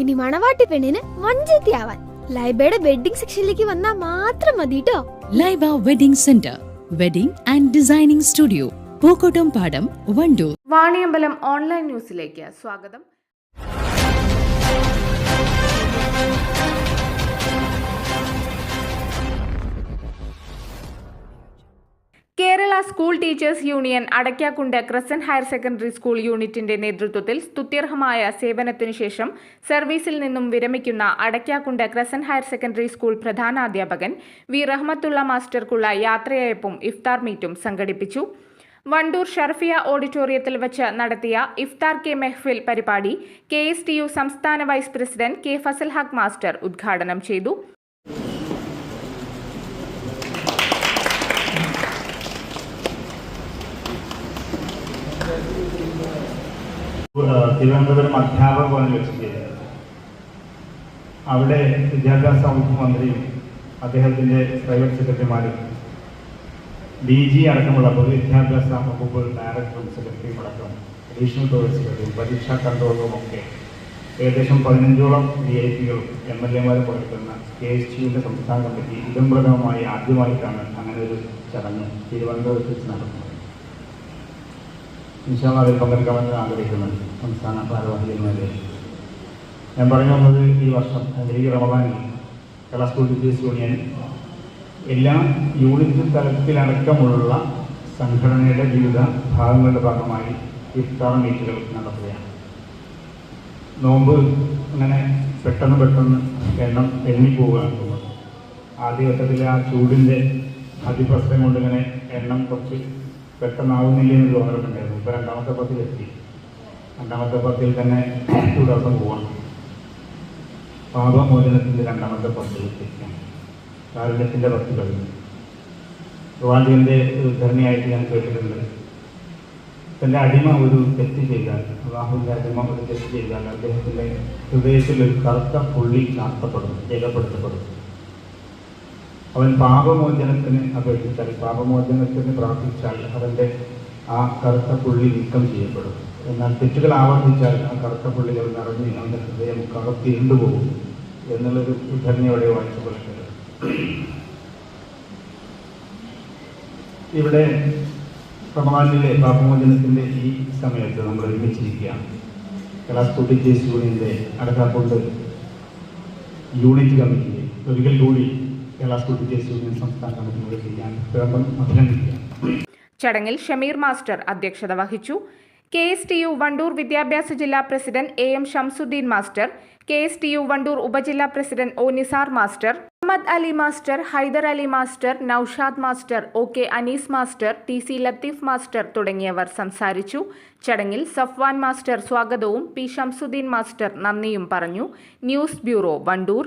ഇനി മണവാട്ടി പെണ്ണിന് മഞ്ചേത്തിയാവാൻ ലൈബയുടെ വെഡിങ് സെക്ഷനിലേക്ക് വന്നാൽ മാത്രം മതി കേട്ടോ Laiba wedding centre wedding and designing studio Pookkottam Padam Wandoor. Vaniyambalam online ന്യൂസിലേക്ക് സ്വാഗതം. Kerala school teachers union Adakkakundu crescent higher secondary school യൂണിറ്റിന്റെ നേതൃത്വത്തിൽ സ്തുത്യർഹമായ സേവനത്തിനു ശേഷം സർവീസിൽ നിന്നും വിരമിക്കുന്ന Adakkakundu crescent higher secondary school പ്രധാനാധ്യാപകൻ V. Rahmathulla മാസ്റ്റർക്കുള്ള യാത്രയയപ്പും ഇഫ്താർ മീറ്റും സംഘടിപ്പിച്ചു. വണ്ടൂർ ഷർഫിയ ഓഡിറ്റോറിയത്തിൽ വെച്ച് നടത്തിയ ഇഫ്താർ കെ മെഹ്ഫിൽ പരിപാടി കെ എസ് ടി യു സംസ്ഥാന vice president K Fazal Haq master ഉദ്ഘാടനം ചെയ്തു. തിരുവനന്തപുരം അധ്യാപക ഭവനിൽ വെച്ച് അവിടെ വിദ്യാഭ്യാസ വകുപ്പ് മന്ത്രിയും അദ്ദേഹത്തിന്റെ പ്രൈവറ്റ് സെക്രട്ടറിമാരും ഡി ജി അടക്കമുള്ള പൊതുവിദ്യാഭ്യാസ വകുപ്പ് ഡയറക്ടറും സെക്രട്ടറിയും അടക്കം അഡീഷണൽ പ്രൈവറ്റ് സെക്രട്ടറിയും പരീക്ഷാ കൺട്രോളറും ഒക്കെ ഏകദേശം പതിനഞ്ചോളം ഡി ഐ പികളും എം എൽ എമാരും പങ്കെടുക്കുന്ന കെ എസ് ടിയുടെ സംസ്ഥാന കമ്മിറ്റി ഇടംപ്രഥമമായി ആദ്യമായിട്ടാണ് അങ്ങനെ ഒരു ചടങ്ങ് തിരുവനന്തപുരത്ത് വെച്ച് നടക്കുന്നത് ഇൻഷാല്ല അതിൽ പങ്കെടുക്കാമെന്ന് ആഗ്രഹിക്കുന്നുണ്ട്. സംസ്ഥാന ഭാരവാഹികന്മാരെ ഞാൻ പറഞ്ഞു വന്നത് ഈ വർഷം അല്ലെങ്കിൽ റമദാനിൽ കേരള സ്കൂൾ ടീച്ചേഴ്സ് യൂണിയൻ എല്ലാ യൂണിറ്റ് തലത്തിലടക്കമുള്ള സംഘടനയുടെ വിവിധ ഭാഗങ്ങളുടെ ഭാഗമായി ഇഫ്താർ മീറ്റുകൾ നടത്തുകയാണ്. നോമ്പ് അങ്ങനെ പെട്ടെന്ന് പെട്ടെന്ന് എണ്ണം എണ്ണിപ്പോവുകയാണ് തോന്നുന്നത് ആദ്യഘട്ടത്തിൽ ആ ചൂടിന്റെ അതിപ്രസരം കൊണ്ട് ഇങ്ങനെ എണ്ണം കുറച്ച് പെട്ടെന്നാവുന്നില്ല എന്ന് തോന്നലുണ്ടായിരുന്നു. ഇപ്പോൾ രണ്ടാമത്തെ പത്തിലെത്തി രണ്ടാമത്തെ പത്തിൽ തന്നെ ടു ദിവസം പോകണം പാപമോചനത്തിന്റെ രണ്ടാമത്തെ പത്തിലെത്തി കാരുണ്യത്തിന്റെ പത്ത് കഴിഞ്ഞു റുവാണ്ടിന്റെ ധരണിയായിട്ട് ഞാൻ കേട്ടിട്ടുണ്ട്. തന്റെ അടിമ ഒരു തെറ്റ് ചെയ്താൽ അള്ളാഹുവിന്റെ അടിമ ഒരു തെറ്റ് ചെയ്താൽ അദ്ദേഹത്തിന്റെ ഹൃദയത്തിൽ ഒരു കറുത്ത പുള്ളി ചാർത്തപ്പെടും രേഖപ്പെടുത്തപ്പെടും അവൻ പാപമോചനത്തിന് അപേക്ഷിച്ചാൽ പാപമോചനത്തിന് പ്രാർത്ഥിച്ചാൽ അവന്റെ ആ കറുത്ത പുള്ളി നീക്കം ചെയ്യപ്പെടും. എന്നാൽ തെറ്റുകൾ ആവർത്തിച്ചാൽ ആ കറുത്ത പുള്ളികൾ നിറഞ്ഞ് അവന്റെ ഹൃദയം കറുത്തിരുണ്ടു പോകും എന്നുള്ളൊരു ഉദ്ധരണിയോടെ വായിച്ചുകൊള്ളുന്നത് ഇവിടെ റമദാനിലെ പാപമോചനത്തിന്റെ ഈ സമയത്ത് നമ്മൾ ഒരുമിച്ചിരിക്കുകയാണ്. ക്ലാസ് സ്കൂൾ ജെ യൂണിയന്റെ അടക്കാക്കൊണ്ട് യൂണിറ്റ് കമ്മിറ്റിയെ ഒരിക്കൽ കൂടി കേരള സ്കൂൾ സംസ്ഥാന ചടങ്ങിൽ ഷമീർ മാസ്റ്റർ അധ്യക്ഷത വഹിച്ചു. K S T U Wandoor വിദ്യാഭ്യാസ ജില്ലാ president A M Shamsuddin master K S T U Wandoor ഉപജില്ലാ president O Nisar master Muhammad Ali master Haidar Ali master Noushad master O K Anees master T C Latheef master തുടങ്ങിയവർ സംസാരിച്ചു. ചടങ്ങിൽ Safwan master സ്വാഗതവും P Shamsuddin master നന്ദിയും പറഞ്ഞു. News bureau Wandoor.